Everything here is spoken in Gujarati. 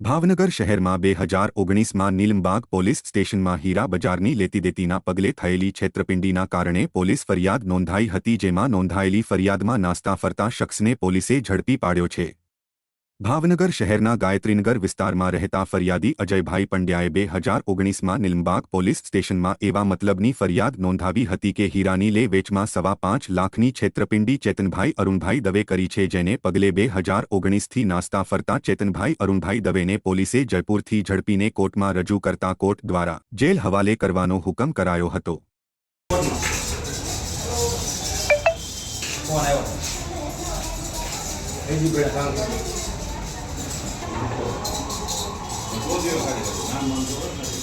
ભાવનગર શહેરમાં બે હજાર ઓગણીસમાં નીલમબાગ પોલીસ સ્ટેશનમાં હીરા બજારની લેતી દેતીના પગલે થયેલી છેતરપિંડીના કારણે પોલીસ ફરિયાદ નોંધાઈ હતી જેમાં નોંધાયેલી ફરિયાદમાં નાસ્તા ફરતા શખ્સને પોલીસે ઝડપી પાડ્યો છે. ભાવનગર શહેરના ગાયત્રીનગર વિસ્તારમાં રહેતા ફરિયાદી અજયભાઈ પંડ્યાએ બે હજાર ઓગણીસમાં નિલમબાગ પોલીસ સ્ટેશનમાં એવા મતલબની ફરિયાદ નોંધાવી હતી કે હીરાની લે વેચમાં સવા પાંચ લાખની છેતરપિંડી ચેતનભાઈ અરુણભાઈ દવે કરી છે, જેને પગલે બે હજાર ઓગણીસથી નાસ્તા ફરતા ચેતનભાઈ અરુણભાઈ દવેને પોલીસે જયપુરથી ઝડપીને કોર્ટમાં રજૂ કરતા કોર્ટ દ્વારા જેલ હવાલે કરવાનો હુકમ કરાયો હતો. ફોન આવ્યો? 強がりだし、何万なる。